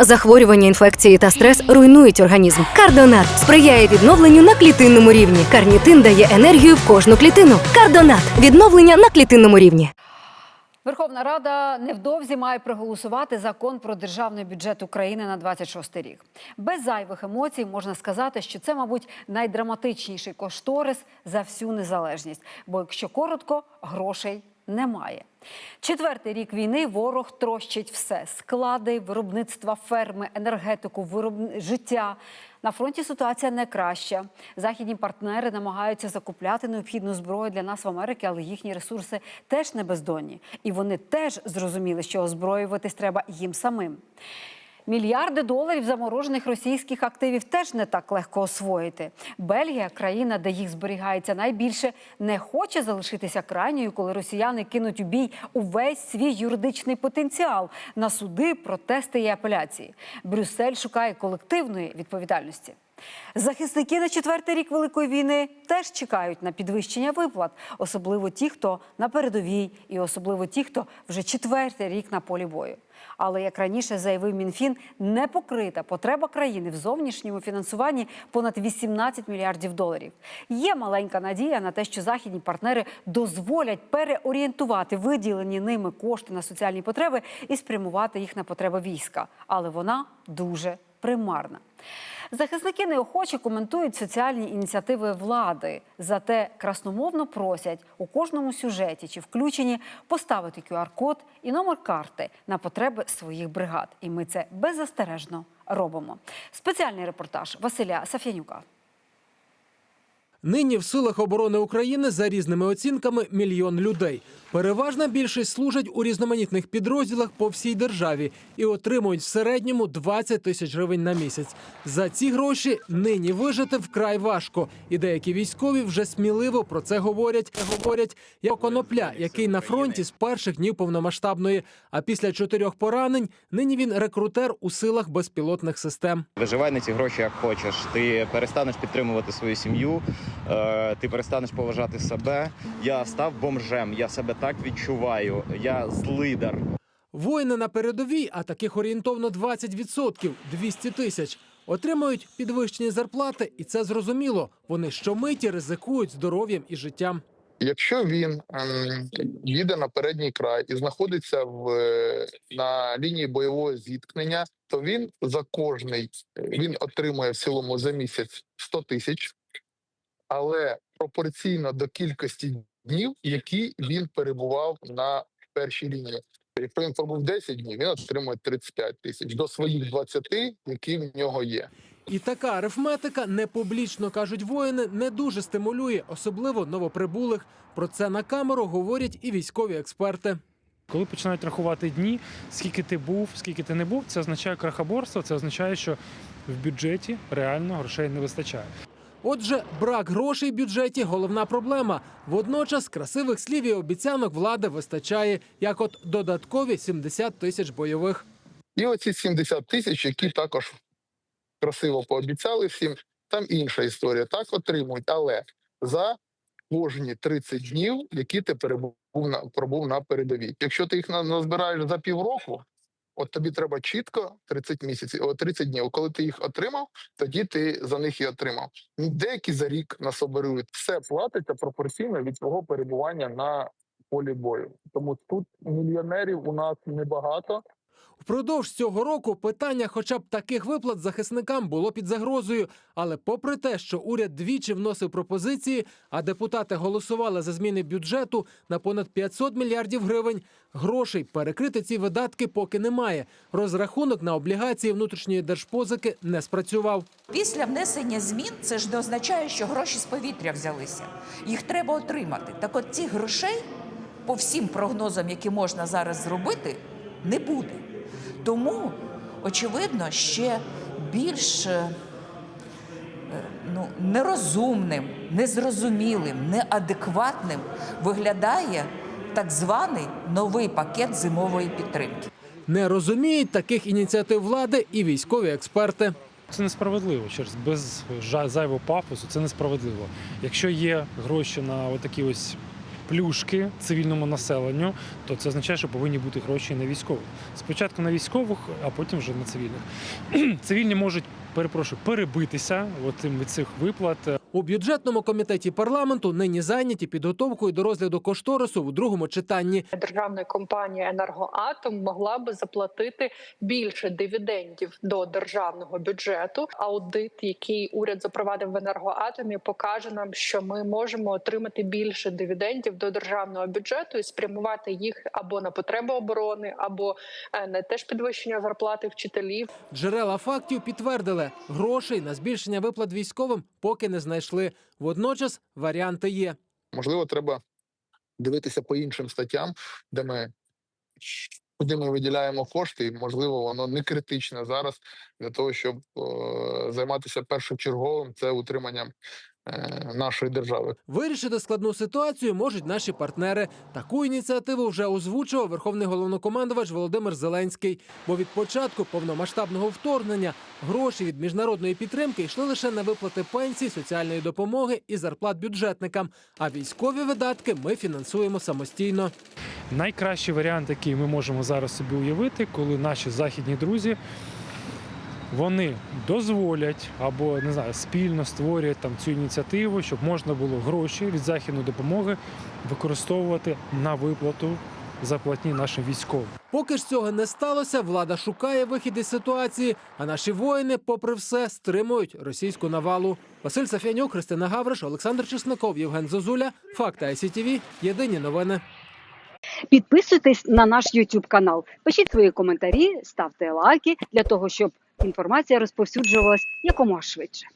Захворювання, інфекції та стрес руйнують організм. Кардонат сприяє відновленню на клітинному рівні. Карнітин дає енергію в кожну клітину. Кардонат відновлення на клітинному рівні. Верховна Рада невдовзі має проголосувати закон про державний бюджет України на 26 рік. Без зайвих емоцій можна сказати, що це, мабуть, найдраматичніший кошторис за всю незалежність. Бо, якщо коротко, грошей немає. Четвертий рік війни ворог трощить все: склади, виробництва, ферми, енергетику, вироб... життя. На фронті ситуація не краща. Західні партнери намагаються закупляти необхідну зброю для нас в Америці, але їхні ресурси теж не бездонні. І вони теж зрозуміли, що озброюватись треба їм самим. Мільярди доларів заморожених російських активів теж не так легко освоїти. Бельгія, країна, де їх зберігається найбільше, не хоче залишитися крайньою, коли росіяни кинуть у бій увесь свій юридичний потенціал на суди, протести і апеляції. Брюссель шукає колективної відповідальності. Захисники на четвертий рік Великої війни теж чекають на підвищення виплат, особливо ті, хто на передовій, і особливо ті, хто вже четвертий рік на полі бою. Але як раніше заявив Мінфін, не покрита потреба країни в зовнішньому фінансуванні понад 18 мільярдів доларів. Є маленька надія на те, що західні партнери дозволять переорієнтувати виділені ними кошти на соціальні потреби і спрямувати їх на потреби війська. Але вона дуже примарна. Захисники неохоче коментують соціальні ініціативи влади, зате красномовно просять у кожному сюжеті чи включенні поставити QR-код і номер карти на потреби своїх бригад. І ми це беззастережно робимо. Спеціальний репортаж Василя Сафянюка. Нині в силах оборони України за різними оцінками мільйон людей. Переважна більшість служать у різноманітних підрозділах по всій державі і отримують в середньому 20 тисяч гривень на місяць. За ці гроші нині вижити вкрай важко, і деякі військові вже сміливо про це говорять. Говорять як конопля, який на фронті з перших днів повномасштабної. А після чотирьох поранень нині він рекрутер у силах безпілотних систем. Виживай на ці гроші як хочеш. Ти перестанеш підтримувати свою сім'ю, ти перестанеш поважати себе. Я став бомжем, я себе так відчуваю. Я злидар. Воїни на передовій, а таких орієнтовно 20%, 200 тисяч, отримують підвищені зарплати, і це зрозуміло. Вони щомиті ризикують здоров'ям і життям. Якщо він ем, їде на передній край і знаходиться в е, на лінії бойового зіткнення, то він за кожний він отримує в цілому за місяць 100 тисяч, але пропорційно до кількості днів, які він перебував на першій лінії. Якщо він пробув 10 днів, він отримує 35 тисяч до своїх 20, які в нього є. І така арифметика не публічно кажуть воїни, не дуже стимулює, особливо новоприбулих. Про це на камеру говорять і військові експерти. Коли починають рахувати дні, скільки ти був, скільки ти не був, це означає крахоборство, це означає, що в бюджеті реально грошей не вистачає. Отже, брак грошей в бюджеті головна проблема. Водночас красивих слів і обіцянок влади вистачає, як от додаткові 70 тисяч бойових. І оці 70 тисяч, які також красиво пообіцяли всім, там інша історія. Так отримують, але за кожні 30 днів, які ти перебув на пробув на передовій. Якщо ти їх назбираєш за півроку, от тобі треба чітко 30 місяців, о, 30 днів. Коли ти їх отримав, тоді ти за них і отримав. Деякі за рік насоберують. Все платиться пропорційно від свого перебування на полі бою. Тому тут мільйонерів у нас небагато. Впродовж цього року питання, хоча б таких виплат захисникам, було під загрозою. Але попри те, що уряд двічі вносив пропозиції, а депутати голосували за зміни бюджету на понад 500 мільярдів гривень, грошей перекрити ці видатки поки немає. Розрахунок на облігації внутрішньої держпозики не спрацював. Після внесення змін це ж не означає, що гроші з повітря взялися. Їх треба отримати. Так от цих грошей, по всім прогнозам, які можна зараз зробити, не буде. Тому, очевидно, ще більш е, ну, нерозумним, незрозумілим, неадекватним виглядає так званий новий пакет зимової підтримки. Не розуміють таких ініціатив влади і військові експерти. Це несправедливо через без зайвого пафосу. Це несправедливо. Якщо є гроші на отакі ось плюшки цивільному населенню, то це означає, що повинні бути гроші на військових. Спочатку на військових, а потім вже на цивільних. Цивільні можуть, перепрошую, перебитися от від цих виплат. У бюджетному комітеті парламенту нині зайняті підготовкою до розгляду кошторису у другому читанні. державна компанія Енергоатом могла би заплатити більше дивідендів до державного бюджету. Аудит, який уряд запровадив в енергоатомі, покаже нам, що ми можемо отримати більше дивідендів до державного бюджету і спрямувати їх або на потреби оборони, або е, на теж підвищення зарплати вчителів. Джерела фактів підтвердили, грошей на збільшення виплат військовим поки не знайшли. Водночас варіанти є. Можливо, треба дивитися по іншим статтям, де ми куди ми виділяємо кошти, і можливо, воно не критичне зараз для того, щоб е, займатися першочерговим це утриманням нашої держави. Вирішити складну ситуацію можуть наші партнери. Таку ініціативу вже озвучував верховний головнокомандувач Володимир Зеленський. Бо від початку повномасштабного вторгнення гроші від міжнародної підтримки йшли лише на виплати пенсій, соціальної допомоги і зарплат бюджетникам. А військові видатки ми фінансуємо самостійно. Найкращий варіант, який ми можемо зараз собі уявити, коли наші західні друзі вони дозволять або не знаю, спільно створюють там цю ініціативу, щоб можна було гроші від західної допомоги використовувати на виплату зарплатні нашим військовим. Поки ж цього не сталося, влада шукає вихід із ситуації, а наші воїни, попри все, стримують російську навалу. Василь Сафянюк, Христина Гавриш, Олександр Чесников, Євген Зозуля. Факти ICTV. Єдині новини. Підписуйтесь на наш YouTube канал, пишіть свої коментарі, ставте лайки для того, щоб інформація розповсюджувалась якомога швидше.